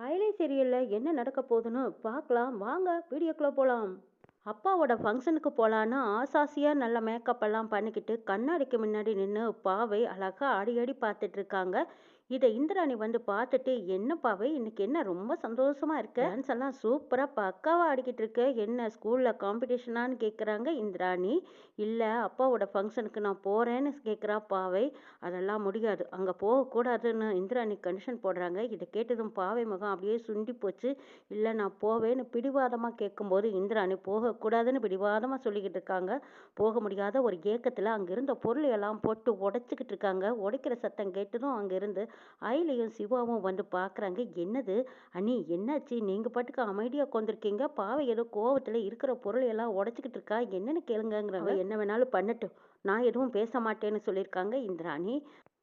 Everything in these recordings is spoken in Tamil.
அயலே சீரியலில் என்ன நடக்க போகுதுன்னு பார்க்கலாம். வாங்க வீடியோக்குள்ளே போகலாம் அப்பாவோட ஃபங்க்ஷனுக்கு போகலான்னு ஆசாசியாக நல்ல மேக்கப் எல்லாம் பண்ணிக்கிட்டு கண்ணாடிக்கு முன்னாடி நின்று பாவை அழகாக அடி அடி பார்த்துட்ருக்காங்க இதை இந்திராணி வந்து பார்த்துட்டு என்ன பாவை இன்னைக்கு என்ன ரொம்ப சந்தோஷமா இருக்க? டான்ஸ் எல்லாம் சூப்பராக பக்காவாக ஆடிக்கிட்டு இருக்க. என்ன ஸ்கூலில் காம்படிஷனான்னு கேட்குறாங்க இந்திராணி. இல்லை அப்பாவோட ஃபங்க்ஷனுக்கு நான் போகிறேன்னு கேட்குறா பாவை. அதெல்லாம் முடியாது. அங்கே போகக்கூடாதுன்னு இந்திராணி கண்டிஷன் போடுறாங்க. இதை கேட்டதும் பாவை முகம் அப்படியே சுண்டி போச்சு. இல்லை நான் போவேன்னு பிடிவாதமாக கேட்கும்போது இந்திராணி போகக்கூடாதுன்னு பிடிவாதமாக சொல்லிக்கிட்டு இருக்காங்க. போக முடியாத ஒரு ஏக்கத்தில் அங்கே இருந்த பொருள் எல்லாம் போட்டு உடைச்சிக்கிட்டு இருக்காங்க. உடைக்கிற சத்தம் கேட்டதும் அங்கேருந்து ஐலையும் சிவாவும் வந்து பார்க்குறாங்க என்னது? அண்ணி என்னாச்சு? நீங்கள் பாட்டுக்கு அமைதியாக உட்காந்துருக்கீங்க பாவை ஏதோ கோவத்தில் இருக்கிற பொருள் எல்லாம் உடைச்சிக்கிட்டு இருக்கா? என்னன்னு கேளுங்கங்கிறவங்க என்ன வேணாலும் பண்ணட்டும். நான் எதுவும் பேச மாட்டேன்னு சொல்லியிருக்காங்க இந்திராணி.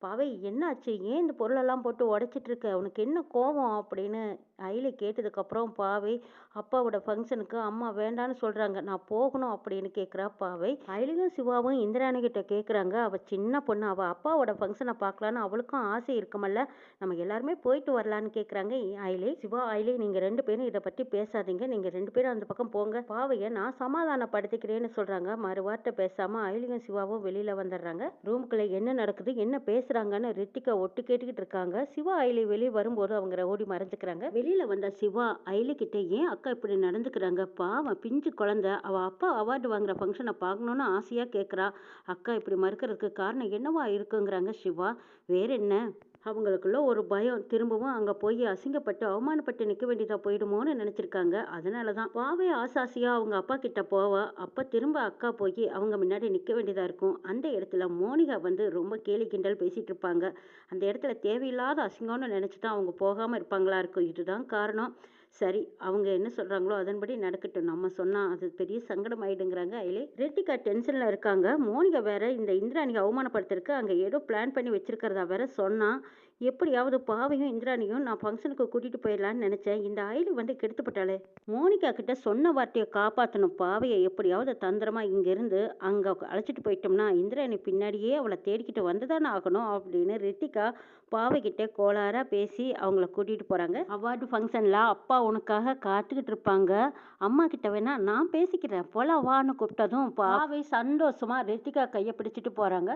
பாவை என்னாச்சு? ஏன் இந்த பொருளெல்லாம் போட்டு உடைச்சிட்டு இருக்க உனக்கு என்ன கோவம்? அப்படின்னு அயிலை கேட்டதுக்கப்புறம் பாவை அப்பாவோட ஃபங்க்ஷனுக்கு அம்மா வேண்டான்னு சொல்கிறாங்க நான் போகணும் அப்படின்னு கேட்குறா பாவை. அயிலையும் சிவாவும் இந்திராணி கிட்ட கேட்குறாங்க அவள் சின்ன பொண்ணு. அவள் அப்பாவோட ஃபங்க்ஷனை பார்க்கலான்னு அவளுக்கும் ஆசை இருக்குமல்ல. நம்ம எல்லாருமே போயிட்டு வரலான்னு கேட்குறாங்க அயிலை. சிவா அயிலை நீங்கள் ரெண்டு பேரும் இதை பற்றி பேசாதீங்க. நீங்கள் ரெண்டு பேரும் அந்த பக்கம் போங்க. பாவையை நான் சமாதானப்படுத்திக்கிறேன்னு சொல்கிறாங்க மறுவார்த்தை பேசாமல் அயிலையும் சிவாவும் வெளியில் வந்துடுறாங்க ரூமுக்குள்ளே என்ன நடக்குது? என்ன பேசுகிறாங்கன்னு ரித்திகா ஒட்டு கேட்டுக்கிட்டு இருக்காங்க. சிவா ஐலி வெளியே வரும்போது அவங்க ஓடி மறைஞ்சுக்கிறாங்க. வெளியில் வந்த சிவா ஐலி கிட்ட ஏன் அக்கா இப்படி நடந்துக்கிறாங்க? பாவம் பிஞ்சு குழந்தை. அவள் அப்பா அவார்டு வாங்குற ஃபங்க்ஷனை பார்க்கணுன்னு ஆசையாக கேட்குறா அக்கா இப்படி மறுக்கிறதுக்கு காரணம் என்னவா இருக்குங்கிறாங்க சிவா. வேற என்ன? அவங்களுக்குள்ள ஒரு பயம் திரும்பவும் அங்கே போய் அசிங்கப்பட்டு அவமானப்பட்டு நிற்க வேண்டியதாக போயிடுமோன்னு நினச்சிருக்காங்க. அதனால தான் பாவே ஆசாசியாக அவங்க அப்பா கிட்ட போவா அப்போ திரும்ப அக்கா போய் அவங்க முன்னாடி நிற்க வேண்டியதாக இருக்கும். அந்த இடத்துல மோனிகா வந்து ரொம்ப கேலி கிண்டல் பேசிகிட்டு இருப்பாங்க. அந்த இடத்துல தேவையில்லாத அசிங்கம்னு நினச்சி தான் அவங்க போகாமல் இருப்பாங்களா இருக்கும். இதுதான் காரணம். சரி அவங்க என்ன சொல்கிறாங்களோ அதன்படி நடக்கட்டும். நம்ம சொன்னால் அது பெரிய சங்கடம் ஆயிடுங்கிறாங்க அதிலே ரெட்டிகா டென்ஷனில் இருக்காங்க. மோனிகா வேற இந்த இந்திராணியை அவமானப்படுத்திருக்கு அங்கே ஏதோ பிளான் பண்ணி வச்சிருக்கிறதா வேற சொன்னால் எப்படியாவது பாவையும் இந்திராணியும் நான் ஃபங்க்ஷனுக்கு கூட்டிகிட்டு போயிடலான்னு நினச்சேன். இந்த ஆயில் வந்து கெடுத்துப்பட்டாளே. மோனிகா கிட்ட சொன்ன வார்த்தையை காப்பாற்றணும் பாவையை எப்படியாவது தந்திரமாக இங்கேருந்து அங்கே அழைச்சிட்டு போயிட்டோம்னா இந்திராணி பின்னாடியே அவளை தேடிக்கிட்டு வந்துதானே ஆகணும் அப்படின்னு ரித்திகா பாவைக்கிட்ட கோளாறாக பேசி அவங்கள கூட்டிகிட்டு போகிறாங்க அவார்டு ஃபங்க்ஷனில் அப்பா உனக்காக காத்துக்கிட்டு இருப்பாங்க. அம்மா கிட்ட வேணா நான் பேசிக்கிறேன். போல வான்னு கூப்பிட்டதும் பாவை சந்தோஷமாக ரித்திகா கையை பிடிச்சிட்டு போகிறாங்க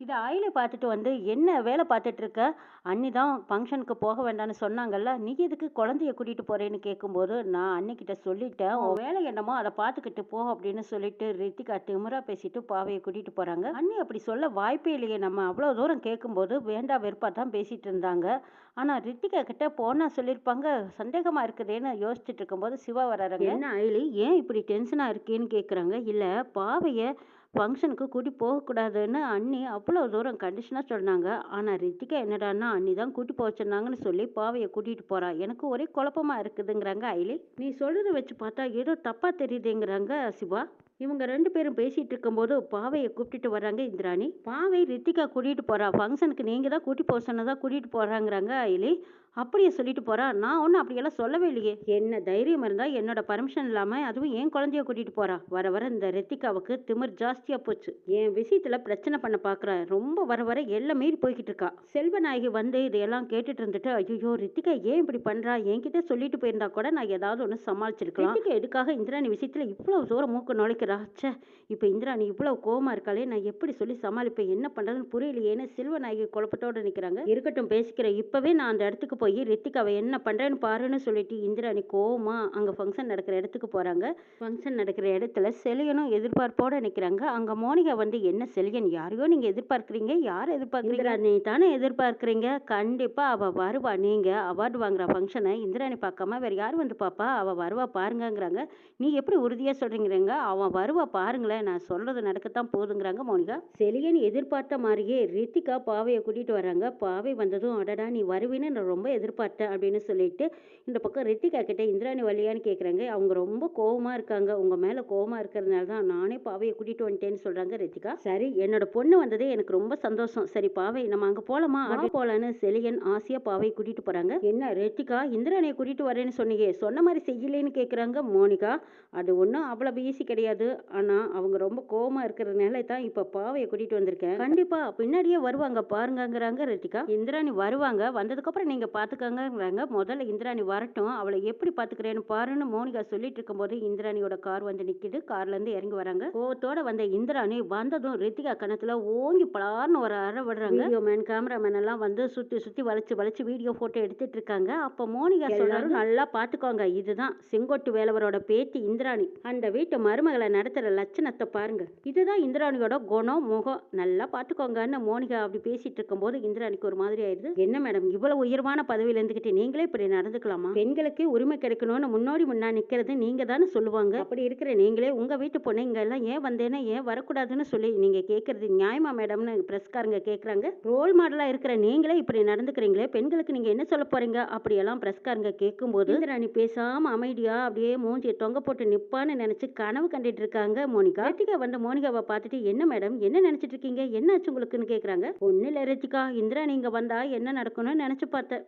இதை ஆயிலை பார்த்துட்டு வந்து என்ன வேலை பார்த்துட்டு இருக்க அண்ணி தான் ஃபங்க்ஷனுக்கு போக வேண்டாம்னு சொன்னாங்கல்ல நீ எதுக்கு குழந்தைய கூட்டிகிட்டு போகிறேன்னு கேட்கும்போது நான் அன்னிக்கிட்ட சொல்லிட்டேன் உன் வேலை என்னமோ அதை பார்த்துக்கிட்டு போ அப்படின்னு சொல்லிட்டு ரித்திகா திமுறா பேசிட்டு பாவையை கூட்டிகிட்டு போகிறாங்க அண்ணி அப்படி சொல்ல வாய்ப்பே இல்லையே நம்ம அவ்வளோ தூரம் கேட்கும்போது வேண்டா வெறுப்பாக தான் பேசிகிட்டு இருந்தாங்க. ஆனால் ரித்திகா கிட்ட போனால் சொல்லியிருப்பாங்க சந்தேகமாக இருக்குதேன்னு யோசிச்சுட்டு இருக்கும்போது சிவா வராங்க என்ன அயலி ஏன் இப்படி டென்ஷனாக இருக்கேன்னு கேட்குறாங்க இல்லை பாவையை ஃபங்க்ஷனுக்கு கூட்டி போகக்கூடாதுன்னு அண்ணி அவ்வளோ தூரம் கண்டிஷனாக சொன்னாங்க. ஆனால் ரித்திகா என்னடான்னா அண்ணி தான் கூட்டி போக சொன்னாங்கன்னு சொல்லி பாவையை கூட்டிகிட்டு போகிறா எனக்கு ஒரே குழப்பமாக இருக்குதுங்கிறாங்க ஐலி. நீ சொல்கிறத வச்சு பார்த்தா ஏதோ தப்பாக தெரியுதுங்கிறாங்க சிவா. இவங்க ரெண்டு பேரும் பேசிகிட்டு இருக்கும்போது பாவையை கூப்பிட்டுட்டு வர்றாங்க இந்திராணி. பாவை ரித்திகா கூட்டிகிட்டு போகிறா ஃபங்க்ஷனுக்கு நீங்கள் தான் கூட்டி போக சொன்னதாக கூட்டிகிட்டு போகிறாங்கிறாங்க ஐலி. அப்படியே சொல்லிட்டு போகிறா நான் ஒன்றும் அப்படியெல்லாம் சொல்லவே இல்லையே. என்ன தைரியம் இருந்தால் என்னோட பர்மிஷன் இல்லாமல் அதுவும் என் குழந்தைய கூட்டிகிட்டு போகிறா வர வர இந்த ரித்திகாவுக்கு திமிர் ஜாஸ்தியாக போச்சு. என் விஷயத்தில் பிரச்சனை பண்ண பார்க்குறா ரொம்ப வர வர எல்லாம் மீறி போய்கிட்டு இருக்கா. செல்வநாயகி வந்து இதையெல்லாம் கேட்டுட்டு இருந்துட்டு ஐயோ ரித்திகா ஏன் இப்படி பண்ணுறா என்கிட்ட சொல்லிட்டு போயிருந்தா கூட நான் ஏதாவது ஒன்று சமாளிச்சிருக்கலாம். ரித்திகா எதுக்காக இந்திராணி விஷயத்தில் இவ்வளோ தூரம் மூக்கு நுழைக்கிறா? சே இப்போ இந்திராணி இவ்வளோ கோமா இருக்காளே நான் எப்படி சொல்லி சமாளிப்பேன்? என்ன பண்ணுறதுன்னு புரியலையேன்னு செல்வநாயகி குழப்பத்தோடு நிற்கிறாங்க இருக்கட்டும் பேசிக்கிறேன். இப்போவே நான் அந்த இடத்துக்கு போய் ரித்திகாவை என்ன பண்ணுறேன்னு பாருன்னு சொல்லிட்டு இந்திராணி கோவமாக அங்கே ஃபங்க்ஷன் நடக்கிற இடத்துக்கு போகிறாங்க ஃபங்க்ஷன் நடக்கிற இடத்துல செலியனும் எதிர்பார்ப்போடு நிற்கிறாங்க அங்கே மோனிகா வந்து என்ன செலியன் யாரையோ நீங்கள் எதிர்பார்க்குறீங்க? யார் எதிர்பார்க்குறீங்க? நீ தானே எதிர்பார்க்குறீங்க? கண்டிப்பாக அவள் வருவா. நீங்கள் அவார்டு வாங்குற ஃபங்க்ஷனை இந்திராணி பார்க்காம வேறு யார் வந்து பாப்பா அவள் வருவா பாருங்கங்கிறாங்க. நீ எப்படி உறுதியாக சொல்கிறீங்கிறங்க அவன் வருவா பாருங்களேன். நான் சொல்கிறது நடக்கத்தான் போதுங்கிறாங்க மோனிகா. செலியன் எதிர்பார்த்த மாதிரியே ரித்திகா பாவையை கூட்டிகிட்டு வராங்க பாவை வந்ததும் அடடா நீ வருவின்னு நான் ரொம்ப எதிர்பார்த்தேன் அப்படின்னு சொல்லிட்டு இந்த பக்கம் ரித்திகா கிட்ட இந்திராணி வழியான்னு கேட்குறாங்க அவங்க ரொம்ப கோவமாக இருக்காங்க. உங்கள் மேலே கோவமாக இருக்கிறதுனால தான் நானே பாவையை கூட்டிகிட்டு வந்துட்டேன்னு சொல்கிறாங்க ரித்திகா. சரி என்னோட பொண்ணு வந்ததே எனக்கு ரொம்ப சந்தோஷம். சரி பாவை நம்ம அங்கே போகலாமா அங்கே போகலான்னு செலியன் ஆசையாக பாவையை கூட்டிகிட்டு போகிறாங்க என்ன ரித்திகா இந்திராணியை கூட்டிகிட்டு வரேன்னு சொன்னீங்க. சொன்ன மாதிரி செய்யலேன்னு கேட்குறாங்க மோனிகா. அது ஒன்றும் அவ்வளோ ஈஸி கிடையாது. ஆனால் அவங்க ரொம்ப கோவமாக இருக்கிறதுனால தான் இப்போ பாவையை கூட்டிகிட்டு வந்திருக்கேன். கண்டிப்பாக பின்னாடியே வருவாங்க பாருங்கங்கிறாங்க ரித்திகா. இந்திராணி வருவாங்க. வந்ததுக்கப்புறம் நீங்கள் பார்த்துக்கங்கங்கிறாங்க முதல்ல இந்திராணி வரட்டும். அவளை எப்படி பார்த்துக்கிறேன்னு பாருன்னு மோனிகா சொல்லிட்டு இருக்கும்போது இந்திராணியோட கார் வந்து நிற்கிது கார்லேருந்து இறங்கி வராங்க. கோவத்தோட வந்த இந்திராணி வந்ததும் ரித்திகா கணத்துல ஓங்கி பலார்னு ஒரு அற விடுறாங்க. வீடியோ மேன் கேமராமேன் எல்லாம் வந்து சுற்றி சுற்றி வளைச்சு வளைச்சு வீடியோ ஃபோட்டோ எடுத்துட்டு இருக்காங்க அப்போ மோனிகா சொல்றாரு நல்லா பார்த்துக்கோங்க இதுதான் செங்கோட்டு வேலவரோட பேத்தி இந்திராணி. அந்த வீட்டு மருமகளை நடத்துகிற லட்சணத்தை பாருங்க. இதுதான் இந்திராணியோட குணம் முகம். நல்லா பார்த்துக்கோங்கன்னு மோனிகா அப்படி பேசிட்டு இருக்கும்போது இந்திராணிக்கு ஒரு மாதிரி ஆயிடுது. என்ன மேடம் இவ்வளவு உயர்வான பதவியில இருந்துகிட்டு நீங்களே இப்படி நடந்துக்கலாமா? பெண்களுக்கு உரிமை கிடைக்கணும்னு முன்னோடி முன்னா நிக்கிறது நீங்க தானே சொல்லுவாங்க. அப்படி இருக்கிற நீங்களே உங்க வீட்டு பொண்ணு இங்க எல்லாம் ஏன் வந்தேன்னா ஏன் வரக்கூடாதுன்னு சொல்லி நீங்க கேட்கறது நியாயமா மேடம்னு பிரஸ்காரங்க கேட்குறாங்க ரோல் மாடலா இருக்கிற நீங்களே இப்படி நடந்துக்கிறீங்களே பெண்களுக்கு நீங்க என்ன சொல்ல போறீங்க? அப்படியெல்லாம் பிரஸ்காரங்க கேட்கும்போது இந்திராணி பேசாம அமைதியா அப்படியே மூஞ்சியை தொங்க போட்டு நிப்பான்னு நினைச்சு கனவு கண்டுட்டு இருக்காங்க மோனிகா. ரித்திகா வந்து மோனிகாவை பார்த்துட்டு என்ன மேடம் என்ன நினைச்சிட்டு இருக்கீங்க? என்னாச்சு உங்களுக்குன்னு கேக்குறாங்க. ஒன்னும் இல்லை ரித்திகா இந்திராணி இங்க வந்தா என்ன நடக்கும்னு நினைச்சு பார்த்தேன்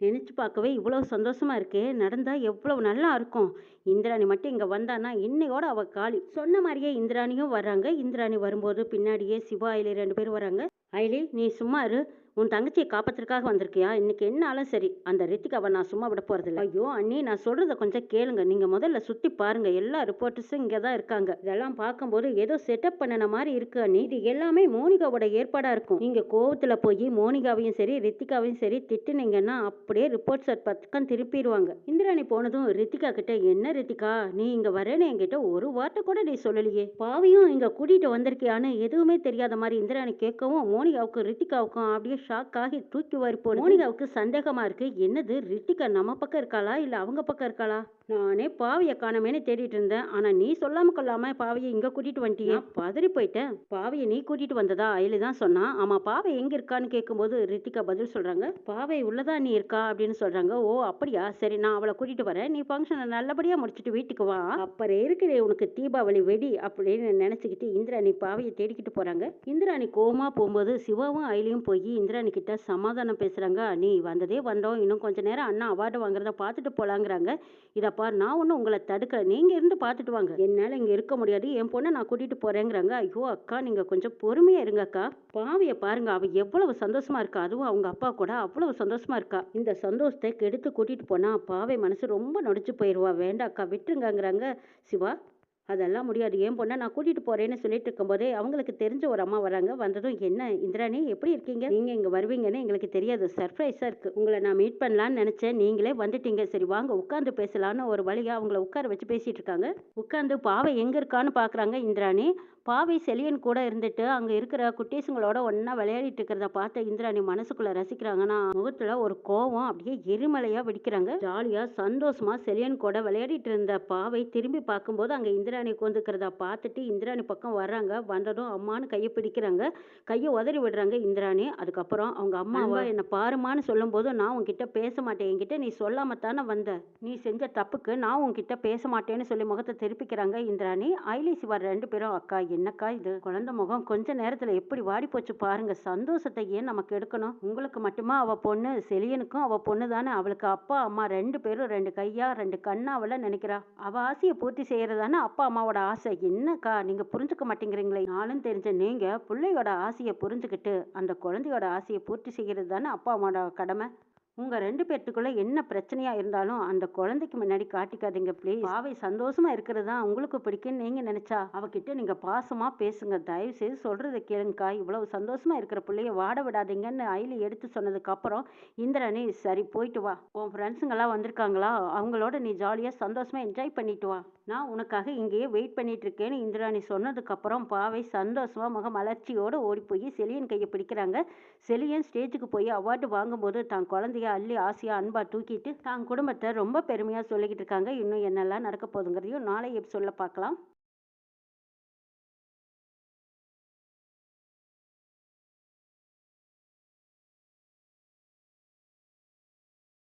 நினச்சி பார்க்கவே இவ்வளோ சந்தோஷமாக இருக்கே நடந்தால் எவ்வளோ நல்லா இருக்கும். இந்திராணி மட்டும் இங்கே வந்தானா இன்னையோட அவள் காலி. சொன்ன மாதிரியே இந்திராணியும் வர்றாங்க. இந்திராணி வரும்போது பின்னாடியே சிவா ஐலி ரெண்டு பேரும் வராங்க ஐலி நீ சும்மா இரு. உன் தங்கச்சியை காப்பாத்துறதுக்காக வந்திருக்கியா? இன்னைக்கு என்னாலும் சரி. அந்த ரித்திகாவை நான் சும்மா விட போறதில்ல. ஐயோ அண்ணி நான் சொல்றத கொஞ்சம் கேளுங்க. நீங்க முதல்ல சுத்தி பாருங்க. எல்லா ரிப்போர்ட்டர்ஸும் இங்க தான் இருக்காங்க. இதெல்லாம் பார்க்கும்போது ஏதோ செட்டப் பண்ணின மாதிரி இருக்கு அண்ணி. இது எல்லாமே மோனிகாவோட ஏற்பாடா இருக்கும். நீங்க கோவத்துல போய் மோனிகாவையும் சரி ரித்திகாவையும் சரி திட்டுனீங்கன்னா அப்படியே ரிப்போர்ட்ஸ் பக்கம் திருப்பிடுவாங்க. இந்திராணி போனதும் ரித்திகா கிட்ட என்ன ரித்திகா? நீ இங்க வரேன்னு என்கிட்ட ஒரு வார்த்தை கூட நீ சொல்லலையே. பாவியும் இங்க கூட்டிட்டு வந்திருக்கியான்னு எதுவுமே தெரியாத மாதிரி இந்திராணி கேட்கவும் மோனிகாவுக்கும் ரித்திகாவுக்கும் அப்படியே ஷாக் ஆகி தூக்கி வாரி போன மோனிகாவுக்கு சந்தேகமா இருக்கு. என்னது ரித்திகா நம்ம பக்கம் இருக்காளா இல்ல அவங்க பக்கம் இருக்காளா? நானே பாவியை காணமேனு தேடிட்டு இருந்தேன். ஆனா நீ சொல்லாம கொள்ளாம பாவியை இங்க கூட்டிட்டு வந்துட்டியே? பதறி போயிட்டேன். பாவியை நீ கூட்டிட்டு வந்ததா? அயலு தான் சொன்னா. ஆமா பாவை எங்க இருக்கான்னு கேட்கும்போது ரித்திகா பதில் சொல்றாங்க. பாவை உள்ளதா நீ இருக்கா? அப்படின்னு சொல்றாங்க. ஓ அப்படியா? சரி நான் அவளை கூட்டிட்டு வரேன். நீ ஃபங்க்ஷனை நல்லபடியா முடிச்சிட்டு வீட்டுக்கு வா. அப்புறம் இருக்கிற உனக்கு தீபாவளி வெடி அப்படின்னு நினைச்சுக்கிட்டு இந்திராணி பாவையை தேடிக்கிட்டு போறாங்க. இந்திராணி கோவமா போகும்போது சிவாவும் அயலியும் போய் இந்திராணி கிட்ட சமாதானம் பேசுறாங்க. நீ வந்ததே வந்தோம். இன்னும் கொஞ்ச நேரம் அண்ணா அவார்டு வாங்குறத பார்த்துட்டு போலாங்கிறாங்க. இதை பார் நான் ஒன்றும் உங்களை தடுக்கல. நீங்கள் இருந்து பார்த்துட்டு வாங்க. என்னால் இங்கே இருக்க முடியாது. என் பொண்ணை நான் கூட்டிகிட்டு போகிறேங்கிறாங்க ஐயோ அக்கா நீங்கள் கொஞ்சம் பொறுமையாக இருங்க அக்கா. பாவிய பாருங்க. அவள் எவ்வளவு சந்தோஷமா இருக்கா. அதுவும் அவங்க அப்பா கூட அவ்வளவு சந்தோஷமா இருக்கா. இந்த சந்தோஷத்தை கெடுத்து கூட்டிகிட்டு போனால் பாவை மனசு ரொம்ப நொடிச்சு போயிடுவா வேண்டாக்கா விட்டுருங்கங்கிறாங்க சிவா. அதெல்லாம் முடியாது. ஏன் பொண்ணை நான் கூட்டிட்டு போறேன்னு சொல்லிட்டு இருக்கும்போதே அவங்களுக்கு தெரிஞ்ச ஒரு அம்மா வராங்க. வந்ததும் என்ன இந்திராணி எப்படி இருக்கீங்க? நீங்க இங்க வருவீங்கன்னு எங்களுக்கு தெரியாது. சர்ப்ரைஸா இருக்கு. உங்களை நான் மீட் பண்ணலாம்னு நினைச்சேன். நீங்களே வந்துட்டீங்க. சரி வாங்க உட்காந்து பேசலாம்னு ஒரு வழியா அவங்கள உட்கார வச்சு பேசிட்டு இருக்காங்க. உட்காந்து பாவை எங்க இருக்கான்னு பாக்குறாங்க இந்திராணி. பாவை செலியன் கூட இருந்துட்டு அங்க இருக்கிற குட்டீஸுங்களோட ஒண்ணா விளையாடிட்டு இருக்கிறத பார்த்த இந்திராணி மனசுக்குள்ள ரசிக்கிறாங்கன்னா முகத்துல ஒரு கோவம் அப்படியே எரிமலையா வெடிக்கிறாங்க. ஜாலியா சந்தோஷமா செலியன் கூட விளையாடிட்டு இருந்த பாவை திரும்பி பார்க்கும்போது அங்க இந்திராணி உட்காந்துக்கிறத பார்த்துட்டு இந்திராணி பக்கம் வர்றாங்க. வந்ததும் அம்மான்னு கையை பிடிக்கிறாங்க. கையை உதறி விடுறாங்க இந்திராணி. அதுக்கப்புறம் அவங்க அம்மாவை என்ன பாருமான்னு சொல்லும்போது நான் உன்கிட்ட பேச மாட்டேன். என்கிட்ட நீ சொல்லாம தானே வந்த? நீ செஞ்ச தப்புக்கு நான் உன்கிட்ட பேச மாட்டேன்னு சொல்லி முகத்தை திருப்பிக்கிறாங்க இந்திராணி. ஐலி சிவா ரெண்டு பேரும் அக்கா என்னக்கா இது? குழந்தை முகம் கொஞ்ச நேரத்துல எப்படி வாடி போச்சு பாருங்க. சந்தோஷத்தை ஏன் நமக்கு எடுக்கணும்? உங்களுக்கு மட்டுமா? அவ பொண்ணு. செலியனுக்கும் அவ பொண்ணு தானே? அவளுக்கு அப்பா அம்மா ரெண்டு பேரும் ரெண்டு கையா ரெண்டு கண்ணா அவள நினைக்கிறா. அவ ஆசையை பூர்த்தி செய்யறதானே அப்பா அம்மாவோட ஆசை. என்னக்கா? நீங்க புரிஞ்சுக்க மாட்டேங்கிறீங்களே. நானும் தெரிஞ்ச நீங்க பிள்ளையோட ஆசையை புரிஞ்சுக்கிட்டு அந்த குழந்தையோட ஆசையை பூர்த்தி செய்யறது தானே அப்பா அம்மாவோட கடமை. உங்கள் ரெண்டு பேர்த்துக்குள்ள என்ன பிரச்சனையாக இருந்தாலும் அந்த குழந்தைக்கு முன்னாடி காட்டிக்காதீங்க ப்ளீஸ் பாவை சந்தோஷமாக இருக்கிறது தான் உங்களுக்கு பிடிக்கும்னு நீங்கள் நினச்சா அவகிட்ட நீங்கள் பாசமாக பேசுங்க. தயவு செய்து சொல்கிறத கேளுங்கக்கா. இவ்வளவு சந்தோஷமாக இருக்கிற பிள்ளைய வாட விடாதீங்கன்னு ஐலி எடுத்து சொன்னதுக்கப்புறம் இந்திரணி சரி போயிட்டு வா. உன் ஃப்ரெண்ட்ஸுங்கெல்லாம் வந்திருக்காங்களா? அவங்களோட நீ ஜாலியாக சந்தோஷமாக என்ஜாய் பண்ணிட்டு வா. நான் உனக்காக இங்கேயே வெயிட் பண்ணிட்டு இருக்கேன்னு இந்திராணி சொன்னதுக்கப்புறம் பாவை சந்தோஷமாக முக மலர்ச்சியோடு ஓடி போய் செலியன் கையை பிடிக்கிறாங்க. செலியன் ஸ்டேஜுக்கு போய் அவார்டு வாங்கும்போது தான் குழந்தைய அள்ளி ஆசையாக அன்பாக தூக்கிட்டு தான் குடும்பத்தை ரொம்ப பெருமையாக சொல்லிக்கிட்டு இருக்காங்க இன்னும் என்னெல்லாம் நடக்க போகுதுங்கிறதையும் நாளை சொல்ல பார்க்கலாம்.